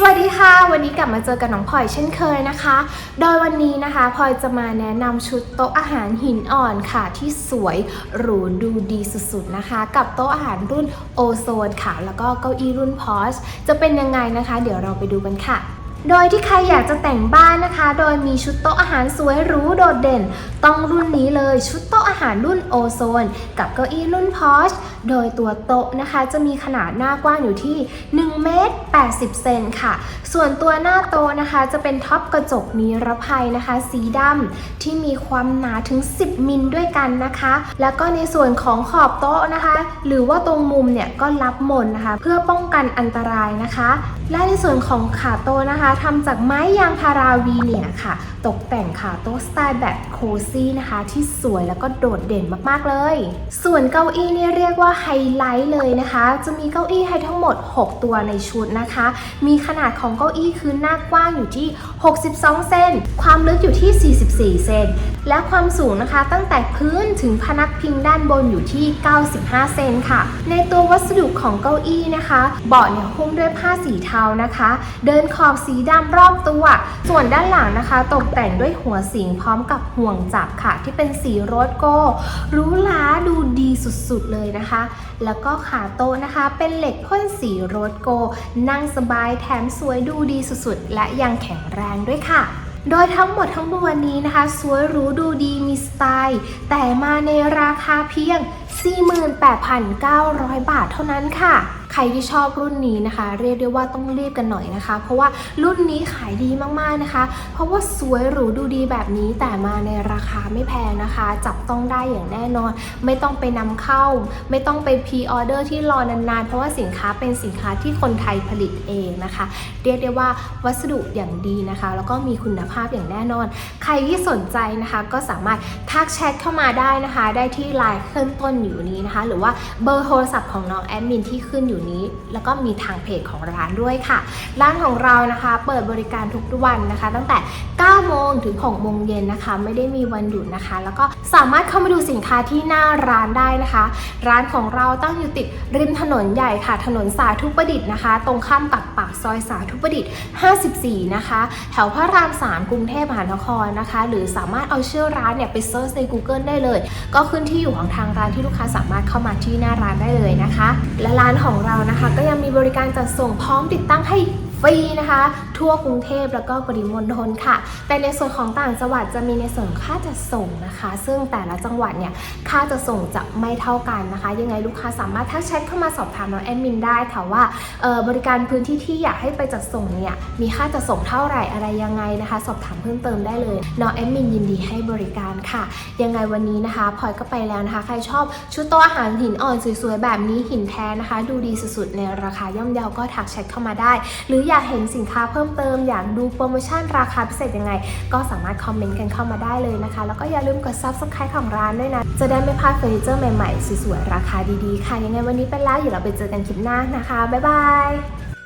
สวัสดีค่ะ วันนี้กลับมาเจอกับน้องพลอยเช่นเคยนะคะ โดยวันนี้นะคะพลอยจะมาแนะนำชุดโต๊ะอาหารหินอ่อนค่ะ ที่สวยหรูดูดีสุดๆนะคะ กับโต๊ะอาหารรุ่นโอโซนค่ะ แล้วก็เก้าอี้รุ่นพอชจะเป็นยังไงนะคะ เดี๋ยวเราไปดูกันค่ะ โดยที่ใครอยากจะแต่งบ้านนะคะ โดยมีชุดโต๊ะอาหารสวยหรูโดดเด่น ต้องรุ่นนี้เลยชุดโต๊ะอาหารรุ่นโอโซน กับเก้าอี้รุ่นพอชโดยตัวโต๊ะนะคะจะมีขนาดหน้ากว้างอยู่ที่1เมตร80 เซนค่ะ ส่วนตัวหน้าโต๊ะนะคะ จะเป็นท็อปกระจกนิรภัยนะคะ สีดำที่มีความหนาถึง 10 มิลด้วยกันนะคะ แล้วก็ในส่วนของขอบโต๊ะนะคะ หรือว่าตรงมุมเนี่ยก็รับมนนะคะ เพื่อป้องกันอันตรายนะคะ และในส่วนของขาโต๊ะนะคะทำจากไม้ยางพาราวีเนียค่ะ ตกแต่งขาโต๊ะสไตล์แบบโคซี่นะคะ ที่สวยแล้วก็โดดเด่นมากๆเลย ส่วนเก้าอี้นี่เรียกว่าไฮไลท์เลยนะคะ จะมีเก้าอี้ให้ทั้งหมด 6 ตัวในชุดนะคะ มีขนาดของเก้าอี้คือหน้ากว้างอยู่ที่ 62 เซนความลึกอยู่ที่ 44 เซนและความสูงนะคะตั้งแต่พื้นถึงพนักพิงด้านบนอยู่ที่ 95 เซนค่ะ ในตัววัสดุของเก้าอี้นะคะ เบาะเนี่ยหุ้มด้วยผ้าสีเทานะคะ เดินขอบสีดำรอบตัว ส่วนด้านหลังนะคะ ตกแต่งด้วยหัวสิงพร้อมกับห่วงจับค่ะ ที่เป็นสีโรสโกรูหราดูดีสุดๆเลยนะคะ แล้วก็ขาโต๊ะนะคะ เป็นเหล็กพ่นสีโรสโก นั่งสบายแถมสวยดูดีสุดๆ และยังแข็งแรงด้วยค่ะโดยทั้งหมดทั้งมวลนี้นะคะ สวยหรูดูดีมีสไตล์ แต่มาในราคาเพียง 48,900 บาทเท่านั้นค่ะ ใครที่ชอบรุ่นนี้นะคะ เรียกได้ว่าต้องรีบกันหน่อยนะคะ เพราะว่ารุ่นนี้ขายดีมากๆนะคะ เพราะว่าสวยหรูดูดีแบบนี้แต่มาในราคาไม่แพงนะคะ จับต้องได้อย่างแน่นอน ไม่ต้องไปนำเข้า ไม่ต้องไปพรีออเดอร์ที่รอนานๆ เพราะว่าสินค้าเป็นสินค้าที่คนไทยผลิตเองนะคะ เรียกได้ว่าวัสดุอย่างดีนะคะ แล้วก็มีคุณภาพอย่างแน่นอน ใครที่สนใจนะคะก็สามารถทักแชทเข้ามาได้นะคะ ได้ที่ไลน์ขึ้นต้นอยู่นี้นะคะ หรือว่าเบอร์โทรศัพท์ของน้องแอดมินที่ขึ้นอยู่นี้ แล้วก็มีทางเพจของร้านด้วยค่ะ ร้านของเรานะคะ เปิดบริการทุกวันนะคะ ตั้งแต่ 9 โมงถึง 6 โมงเย็นนะคะ ไม่ได้มีวันหยุดนะคะ แล้วก็สามารถเข้ามาดูสินค้าที่หน้าร้านได้นะคะ ร้านของเราตั้งอยู่ติดริมถนนใหญ่ค่ะ ถนนสาธุประดิษฐ์นะคะ ตรงข้ามกับปากซอยสาธุประดิษฐ์ 54 นะคะ แถวพระราม 3 กรุงเทพมหานครนะคะ หรือสามารถเอาชื่อร้านเนี่ยไปเซิร์ชใน Google ได้เลย ก็ขึ้นที่อยู่ของทางร้านที่ลูกค้าสามารถเข้ามาที่หน้าร้านได้เลยนะคะ และร้านของเรานะคะ ก็ยังมีบริการจัดส่งพร้อมติดตั้งให้ ฟรีนะคะ ทั่วกรุงเทพแล้วก็ปริมณฑลค่ะ แต่ในส่วนของต่างจังหวัดจะมีในส่วนค่าจัดส่งนะคะ ซึ่งแต่ละจังหวัดเนี่ยค่าจัดส่งจะไม่เท่ากันนะคะ ยังไงลูกค้าสามารถทักแชทเข้ามาสอบถามน้องแอดมินได้ค่ะว่าออบริการพื้นที่ที่อยากให้ไปจัดส่งเนี่ยมีค่าจัดส่งเท่าไหร่อะไรยังไงนะคะ สอบถามเพิ่มเติมได้เลยน้องแอดมินยินดีให้บริการค่ะ ยังไงวันนี้นะคะพลอยก็ไปแล้วนะคะ ใครชอบชุดโต๊ะอาหารหินอ่อนสวยๆแบบนี้หินแท้นะคะ ดูดีสุดๆในราคาย่อมเยาก็ทักแชทเข้ามาได้ หรืออยากเห็นสินค้าเพิ่มเติม อยากดูโปรโมชั่นราคาพิเศษยังไง ก็สามารถคอมเมนต์กันเข้ามาได้เลยนะคะ แล้วก็อย่าลืมกด subscribe ของร้านด้วยนะ จะได้ไม่พลาดเฟอร์นิเจอร์ใหม่ๆ สวยๆ ราคาดีๆ ค่ะ ยังไงวันนี้ไปแล้ว อย่าเราไปเจอกันคลิปหน้านะคะ บ๊ายบาย